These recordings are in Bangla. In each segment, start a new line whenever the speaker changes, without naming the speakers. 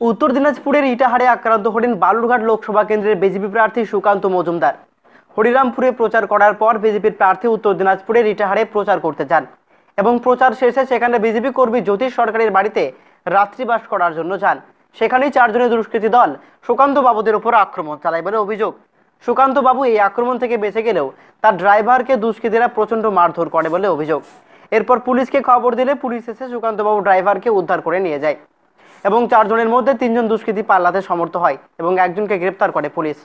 উত্তর দিনাজপুরের ইটাহারে আক্রান্ত হলেন বালুরঘাট লোকসভা কেন্দ্রের বিজেপি প্রার্থী সুকান্ত মজুমদার। হরিরামপুরে প্রচার করার পর বিজেপির প্রার্থী উত্তর দিনাজপুরের ইটাহারে প্রচার করতে যান এবং প্রচার শেষে সেখানে বিজেপি কর্মী জ্যোতিষ সরকারের বাড়িতে রাত্রিবাস করার জন্য যান। সেখানেই চারজনের দুষ্কৃতী দল সুকান্ত বাবুদের উপর আক্রমণ চালায় বলে অভিযোগ। সুকান্ত বাবু এই আক্রমণ থেকে বেঁচে গেলেও তার ড্রাইভারকে দুষ্কৃতীরা প্রচণ্ড মারধর করে বলে অভিযোগ। এরপর পুলিশকে খবর দিলে পুলিশ এসে সুকান্তবাবু ড্রাইভারকে উদ্ধার করে নিয়ে যায়। এবং চারজনের মধ্যে তিনজন দুষ্কৃতী পাল্লাতে সমর্থ হয় এবং একজনকে গ্রেপ্তার করে পুলিশ।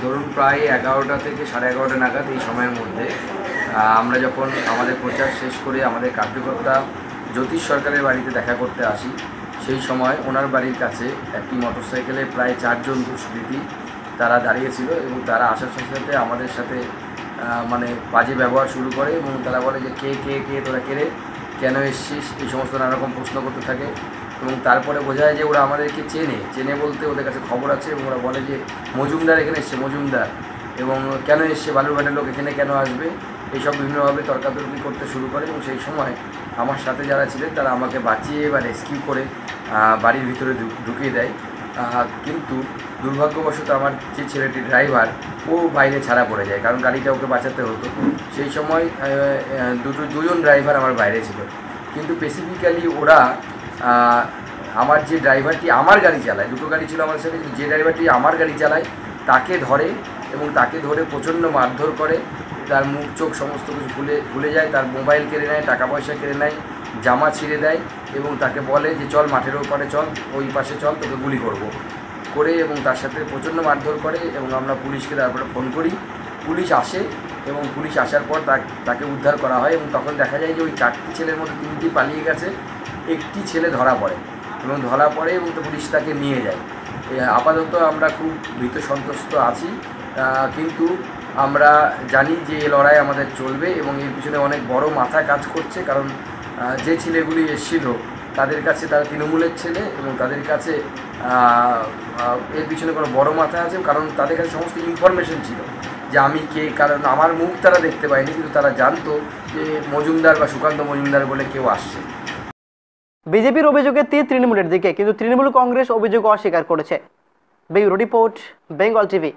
ধরুন প্রায় এগারোটা থেকে সাড়ে এগারোটা নাগাদ এই সময়ের মধ্যে আমরা যখন আমাদের প্রচার শেষ করে আমাদের কার্যকর্তা জ্যোতিষ সরকারের বাড়িতে দেখা করতে আসি, সেই সময় ওনার বাড়ির কাছে একটি মোটরসাইকেলে প্রায় চারজন দুষ্কৃতী তারা দাঁড়িয়েছিল এবং তারা আসার সাথে সাথে আমাদের সাথে মানে বাজে ব্যবহার শুরু করে এবং তারা বলে যে, কে কে কে, তোরা কে রে? কেন এসছিস? এই সমস্ত নানা রকম প্রশ্ন করতে থাকে। এবং তারপরে বোঝা যায় যে ওরা আমাদেরকে চেনে। চেনে বলতে ওদের কাছে খবর আছে এবং ওরা বলে যে, মজুমদার এখানে এসছে, মজুমদার। এবং কেন এসছে? বালুরঘাটের লোক এখানে কেন আসবে? এইসব বিভিন্নভাবে তর্কাতর্কি করতে শুরু করে এবং সেই সময় আমার সাথে যারা ছিলেন, তারা আমাকে বাঁচিয়ে বা রেস্কিউ করে বাড়ির ভিতরে ঢুকিয়ে দেয়। কিন্তু দুর্ভাগ্যবশত আমার যে ছেলেটি ড্রাইভার ও বাইরে ছাড়া পড়ে যায়। কারণ গাড়িটা ওকে বাঁচাতে হতো। সেই সময় দুটো, দুজন ড্রাইভার আমার বাইরে ছিল। কিন্তু স্পেসিফিক্যালি ওরা আমার যে ড্রাইভারটি আমার গাড়ি চালায়, দুটো গাড়ি ছিল আমার সাথে যে ড্রাইভারটি আমার গাড়ি চালায়, তাকে ধরে এবং তাকে ধরে প্রচণ্ড মারধর করে। তার মুখ, চোখ সমস্ত কিছু খুলে খুলে যায়, তার মোবাইল কেড়ে নেয়, টাকা পয়সা কেড়ে নেয়, জামা ছিঁড়ে দেয় এবং তাকে বলে যে, চল মাঠের ওপারে চল, ওই পাশে চল, তোকে গুলি করব। করে এবং তার সাথে প্রচণ্ড মারধর করে এবং আমরা পুলিশকে তারপরে ফোন করি। পুলিশ আসে এবং পুলিশ আসার পর তাকে উদ্ধার করা হয় এবং তখন দেখা যায় যে, ওই চারটি ছেলের মধ্যে তিনটি পালিয়ে গেছে। একটি ছেলে ধরা পড়ে এবং ধরা পড়ে এবং তো পুলিশ তাকে নিয়ে যায়। আপাতত আমরা খুব ভীত সন্তুষ্ট আছি কিন্তু আমরা জানি যে এই লড়াই আমাদের চলবে এবং এর পিছনে অনেক বড় মাথা কাজ করছে, কারণ যে ছেলেগুলি এসেছিল তাদের কাছে তারা তৃণমূলের ছেলে এবং তাদের কাছে এর পিছনে কোনো বড় মাথা আছে কারণ তাদের কাছে সমস্ত ইনফরমেশন ছিল যে আমি কে, কারণ আমার মুখ তারা দেখতে পায়নি, কিন্তু তারা জানতো যে মজুমদার বা সুকান্ত মজুমদার বলে কেউ আসছে।
বিজেপির অভিযোগে তীর তৃণমূলের দিকে, কিন্তু তৃণমূল কংগ্রেস অভিযোগ অস্বীকার করেছে। Bureau report, Bengal TV.